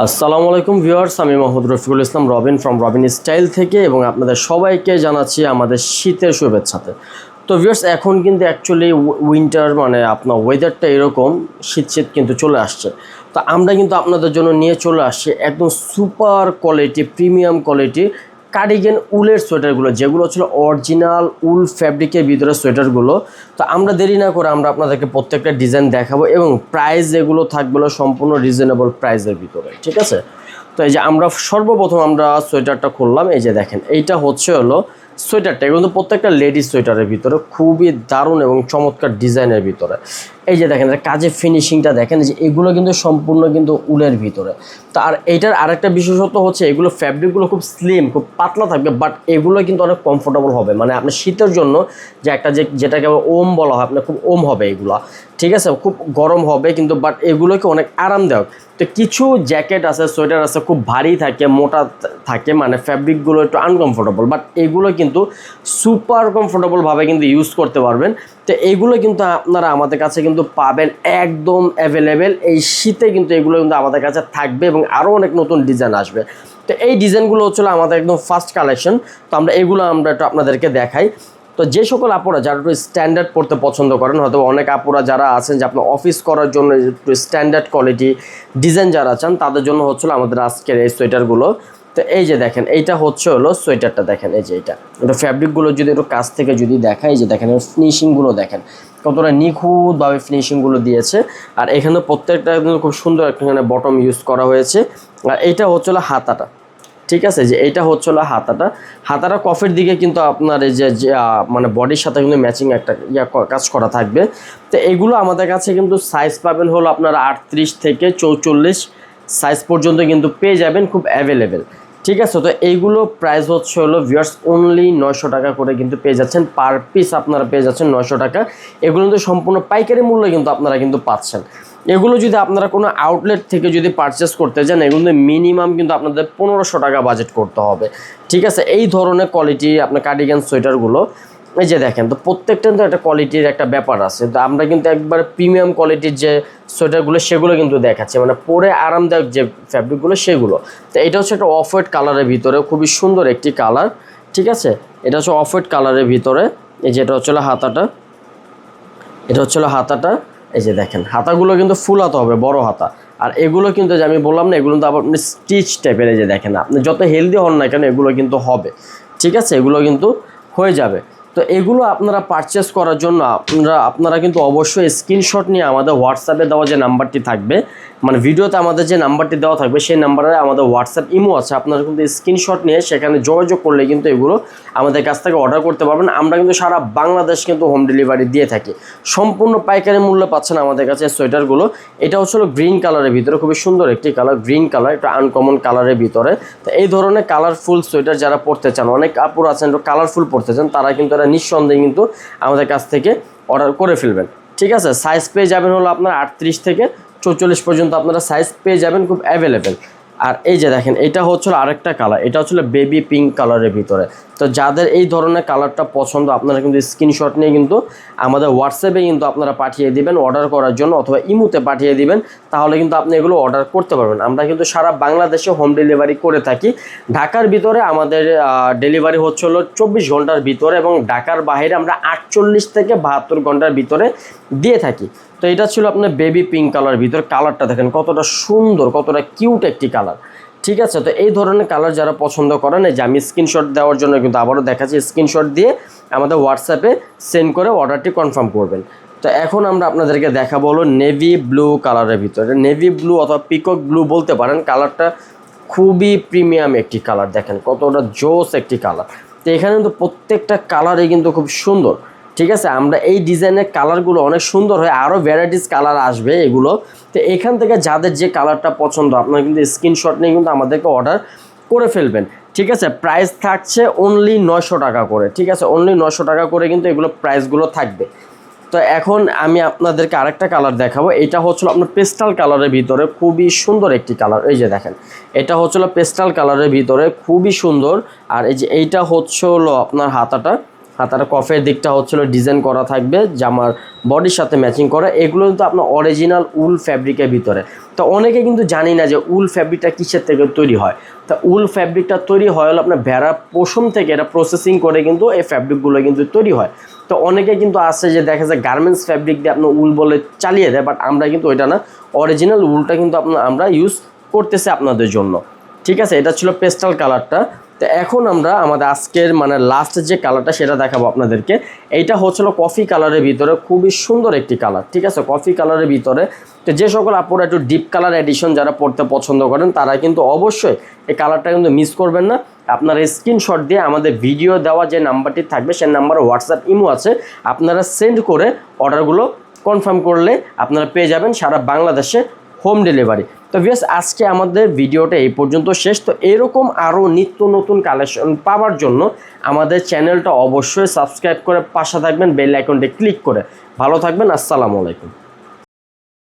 আসসালামু আলাইকুম ভিউয়ার্স, আমি মোহাম্মদ রফিকুল ইসলাম, রবিন ফ্রম রবিন স্টাইল থেকে এবং আপনাদের সবাইকে জানাচ্ছি আমাদের শীতের শুভেচ্ছাতে। তো ভিউয়ার্স, এখন কিন্তু অ্যাকচুয়ালি উইন্টার মানে আপনার ওয়েদারটা এরকম, শীত শীত কিন্তু চলে আসছে। তো আমরা কিন্তু আপনাদের জন্য নিয়ে চলে আসছি একদম super quality premium quality cardigan উলের সোয়েটারগুলো, যেগুলো ছিল অরিজিনাল উল ফ্যাব্রিকের ভিতরে সোয়েটারগুলো। তো আমরা দেরি না করে আমরা আপনাদেরকে প্রত্যেকটা ডিজাইন দেখাবো এবং প্রাইস যেগুলো থাকবে সম্পূর্ণ রিজনেবল প্রাইসের ভিতরে, ঠিক আছে? তো এই যে আমরা সর্বপ্রথম আমরা সোয়েটারটা খুললাম, এই যে দেখেন, এইটা হচ্ছে হলো সোয়েটারটা কিন্তু প্রত্যেকটা লেডিস সোয়েটারের ভিতরে, খুবই দারুণ এবং চমৎকার ডিজাইনের ভিতরে। এই যে দেখেন কাজের ফিনিশিংটা দেখেন যে এগুলো কিন্তু সম্পূর্ণ কিন্তু উলের ভিতরে। তো আর এইটার আরেকটা বিশেষত্ব হচ্ছে, এগুলো ফ্যাব্রিকগুলো খুব স্লিম খুব পাতলা থাকবে বাট এগুলো কিন্তু অনেক কমফোর্টেবল হবে। মানে আপনার শীতের জন্য যে একটা যে, যেটাকে ওম বলা হয়, আপনার খুব ওম হবে এগুলো। ঠিক আছে? খুব গরম হবে কিন্তু বাট এগুলোকে অনেক আরামদায়ক। তো কিছু জ্যাকেট আছে, সোয়েটার আছে, খুব ভারী থাকে, মোটা থাকে মানে ফ্যাব্রিকগুলো একটু আনকমফোর্টেবল বাট এগুলো কিন্তু সুপার কমফোর্টেবলভাবে কিন্তু ইউজ করতে পারবেন। তো এইগুলো কিন্তু আপনারা আমাদের কাছে কিন্তু পাবেন একদম অ্যাভেলেবেল এই শীতে কিন্তু এগুলো কিন্তু আমাদের কাছে থাকবে এবং আরও অনেক নতুন ডিজাইন আসবে। তো এই ডিজাইনগুলো হচ্ছিল আমাদের একদম ফার্স্ট কালেকশন তো আমরা এগুলো আমরা একটু আপনাদেরকে দেখাই। তো যে সকল আপুরা যারা একটু স্ট্যান্ডার্ড পড়তে পছন্দ করেন, হয়তো অনেক আপুরা যারা আছেন যে আপনার অফিস করার জন্য একটু স্ট্যান্ডার্ড কোয়ালিটি ডিজাইন যারা চান, তাদের জন্য হচ্ছিল আমাদের আজকের এই সোয়েটারগুলো তো এই যে দেখেন, এইটা হচ্ছে হলো সোয়েটারটা দেখেন, এই যে এটা এটা ফ্যাব্রিকগুলো যদি একটু কাছ থেকে যদি দেখা এই যে দেখেন ফিনিশিংগুলো দেখেন, কতটা নিখুঁতভাবে ফিনিশিংগুলো দিয়েছে। আর এখানে প্রত্যেকটা খুব সুন্দর এখানে বটম ইউজ করা হয়েছে। আর এইটা হচ্ছে হলো হাতাটা, ঠিক আছে? যে হচ্ছে হলো হাতাটা। হাতাটা কফের দিকে কিন্তু আপনার এই যে মানে বডির সাথে কিন্তু ম্যাচিং একটা ইয়া কাজ করা থাকবে। তো এগুলো আমাদের কাছে কিন্তু সাইজ পাবেন হলো আপনারা আটত্রিশ থেকে চৌচল্লিশ। সাইজ পর্যন্ত কিন্তু পেয়ে যাবেন, খুব অ্যাভেলেবেল ঠিক আছে, তো এইগুলো প্রাইস হচ্ছে হলো ভিউয়ার্স অনলি নয়শো টাকা করে কিন্তু পেয়ে যাচ্ছেন। পার পিস আপনারা পেয়ে যাচ্ছেন নয়শো টাকা। এগুলো কিন্তু সম্পূর্ণ পাইকারি মূল্যে কিন্তু আপনারা কিন্তু পাচ্ছেন। এগুলো যদি আপনারা কোনো আউটলেট থেকে যদি পারচেস করতে যান, এগুলো মিনিমাম কিন্তু আপনাদের পনেরোশো টাকা বাজেট করতে হবে। ঠিক আছে, এই ধরনের কোয়ালিটি আপনার কার্ডিগান সোয়েটারগুলো এই যে দেখেন, তো প্রত্যেকটা কিন্তু একটা কোয়ালিটির একটা ব্যাপার আছে। তো আমরা কিন্তু একবার প্রিমিয়াম কোয়ালিটির যে সোয়েটারগুলো সেগুলো কিন্তু দেখাচ্ছি। মানে পরে আরামদায়ক যে ফ্যাব্রিকগুলো সেগুলো। তো এটা হচ্ছে একটা অফ হোয়াইট কালারের ভিতরে, খুবই সুন্দর একটি কালার ঠিক আছে? এটা হচ্ছে অফ হোয়াইট কালারের ভিতরে, এই যেটা হচ্ছে হলো হাতাটা। এটা হচ্ছে হাতাটা, এই যে দেখেন, হাতাগুলো কিন্তু ফুল হাতা হবে, বড় হাতা। আর এগুলো কিন্তু যে আমি বললাম না, এগুলো কিন্তু আবার আপনি স্টিচ টাইপের এই যে দেখেন, আপনি যত হেলদি হন না কেন, এগুলো কিন্তু হবে, ঠিক আছে? এগুলো কিন্তু হয়ে যাবে। তো এগুলো আপনারা পারচেস করার জন্য আপনারা আপনারা কিন্তু অবশ্যই স্ক্রিনশট নিয়ে আমাদের হোয়াটসঅ্যাপে দেওয়া যে নাম্বারটি থাকবে মানে ভিডিওতে আমাদের যে নাম্বারটি দেওয়া থাকবে, সেই নাম্বারে আমাদের হোয়াটসঅ্যাপ ইমো আছে, আপনারা কিন্তু স্ক্রিনশট নিয়ে সেখানে যোগাযোগ করলে কিন্তু এগুলো আমাদের কাছ থেকে অর্ডার করতে পারবেন। আমরা কিন্তু সারা বাংলাদেশ কিন্তু হোম ডেলিভারি দিয়ে থাকি। সম্পূর্ণ পাইকারি মূল্যে পাচ্ছেন আমাদের কাছে সোয়েটারগুলো। এটা হচ্ছে গ্রিন কালারের ভিতরে, খুবই সুন্দর একটি কালার গ্রিন কালার একটা আনকমন কালারের ভিতরে। তো এই ধরনের কালারফুল সোয়েটার যারা পরতে চান, অনেক আপুর আছেন কালারফুল পরতে চান, তারা কিন্তু এরা নিঃসন্দেহে কিন্তু আমাদের কাছ থেকে অর্ডার করে ফেলবেন। ঠিক আছে? সাইজ পেয়ে যাবেন হলো আপনার আটত্রিশ থেকে চৌচল্লিশ পর্যন্ত আপনারা সাইজ পেয়ে যাবেন, খুব অ্যাভেলেবেল আর এই যে দেখেন, এটা হচ্ছিল আরেকটা কালার এটা হচ্ছিল বেবি পিঙ্ক কালারের ভিতরে। তো যাদের এই ধরনের কালারটা পছন্দ, আপনারা কিন্তু স্ক্রিনশট নিয়ে কিন্তু আমাদের হোয়াটসঅ্যাপে কিন্তু আপনারা পাঠিয়ে দিবেন অর্ডার করার জন্য অথবা ইমুতে পাঠিয়ে দিবেন, তাহলে কিন্তু আপনি এগুলো অর্ডার করতে পারবেন। আমরা কিন্তু সারা বাংলাদেশে হোম ডেলিভারি করে থাকি। ঢাকার ভিতরে আমাদের ডেলিভারি হচ্ছে হলো চব্বিশ ঘণ্টার ভিতরে এবং ঢাকার বাইরে আমরা আটচল্লিশ থেকে বাহাত্তর ঘণ্টার ভিতরে দিয়ে থাকি। তো এটা ছিল আপনার বেবি পিঙ্ক কালার ভিতরে কালারটা দেখেন কতটা সুন্দর, কতটা কিউট একটি কালার ঠিক আছে, তো এই ধরনের কালার যারা পছন্দ করেন, এই যে আমি স্ক্রিনশট দেওয়ার জন্য কিন্তু আবারও দেখাচ্ছি স্ক্রিনশট দিয়ে আমাদের হোয়াটসঅ্যাপে সেন্ড করে অর্ডারটি কনফার্ম করবেন। তো এখন আমরা আপনাদেরকে দেখাবো হলো নেভি ব্লু কালারের ভিতরে। নেভি ব্লু অথবা পিকক ব্লু বলতে পারেন কালারটা খুবই প্রিমিয়াম একটি কালার দেখেন কতটা জোস একটি কালার তো এখানে কিন্তু প্রত্যেকটা কালারই কিন্তু খুব সুন্দর। ঠিক আছে? আমরা এই ডিজাইনের কালারগুলো অনেক সুন্দর হয় আরও ভ্যারাইটিস কালার আসবে এগুলো। তো এখান থেকে যাদের যে কালারটা পছন্দ, আপনারা কিন্তু স্ক্রিনশট নিয়ে কিন্তু আমাদেরকে অর্ডার করে ফেলবেন। ঠিক আছে? প্রাইস থাকছে অনলি নয়শো টাকা করে, ঠিক আছে? অনলি নয়শো টাকা করে কিন্তু এগুলো প্রাইসগুলো থাকবে। তো এখন আমি আপনাদেরকে আরেকটা কালার দেখাবো। এটা হচ্ছিল আপনার পেস্টাল কালারের ভিতরে খুবই সুন্দর একটি কালার এই যে দেখেন, এটা হচ্ছিল পেস্টাল কালারের ভিতরে খুবই সুন্দর। আর এই যে এইটা হচ্ছে হলো আপনার হাতাটা। হাতার কফের দিকটা হচ্ছিল ডিজাইন করা থাকবে, জামার বডির সাথে ম্যাচিং করা। এগুলো কিন্তু আপনার অরিজিনাল উল ফ্যাব্রিকের ভিতরে। তো অনেকে কিন্তু জানি না যে উল ফ্যাব্রিকটা কিসের থেকে তৈরি হয়। তা উল ফ্যাব্রিকটা তৈরি হয় হলো আপনার ভেড়া পশম থেকে এটা প্রসেসিং করে কিন্তু এই ফ্যাব্রিকগুলো কিন্তু তৈরি হয়। তো অনেকে কিন্তু আছে যে দেখা যায় গার্মেন্টস ফ্যাব্রিক দিয়ে আপনার উল বলে চালিয়ে দেয় বাট আমরা কিন্তু ওইটা না। অরিজিনাল উলটা কিন্তু আপনার আমরা ইউজ করতেছি আপনাদের জন্য। ঠিক আছে? এটা ছিল পেস্টাল কালারটা তো এখন আমরা আমাদের আজকের মানে লাস্ট যে কালারটা সেটা দেখাবো আপনাদেরকে। এইটা হচ্ছিল কফি কালারের ভিতরে খুবই সুন্দর একটি কালার ঠিক আছে? কফি কালারের ভিতরে। তো যে সকল আপুরা একটু ডিপ কালার এডিশন যারা পড়তে পছন্দ করেন, তারা কিন্তু অবশ্যই এই কালারটা কিন্তু মিস করবেন না। আপনারা স্ক্রিনশট দিয়ে আমাদের ভিডিও দেওয়া যে নাম্বারটি থাকবে, সেই নাম্বার হোয়াটসঅ্যাপ ইমো আছে। আপনারা সেন্ড করে অর্ডারগুলো কনফার্ম করলে আপনারা পেয়ে যাবেন সারা বাংলাদেশে হোম ডেলিভারি। তো ভিউয়ার্স, আজকে আমাদের ভিডিওটা এই পর্যন্ত শেষ। তো এরকম আরও নিত্য নতুন কালেকশন পাওয়ার জন্য আমাদের চ্যানেলটা অবশ্যই সাবস্ক্রাইব করে পাশে থাকবেন বেল আইকনটি ক্লিক করে। ভালো থাকবেন, আসসালামু আলাইকুম।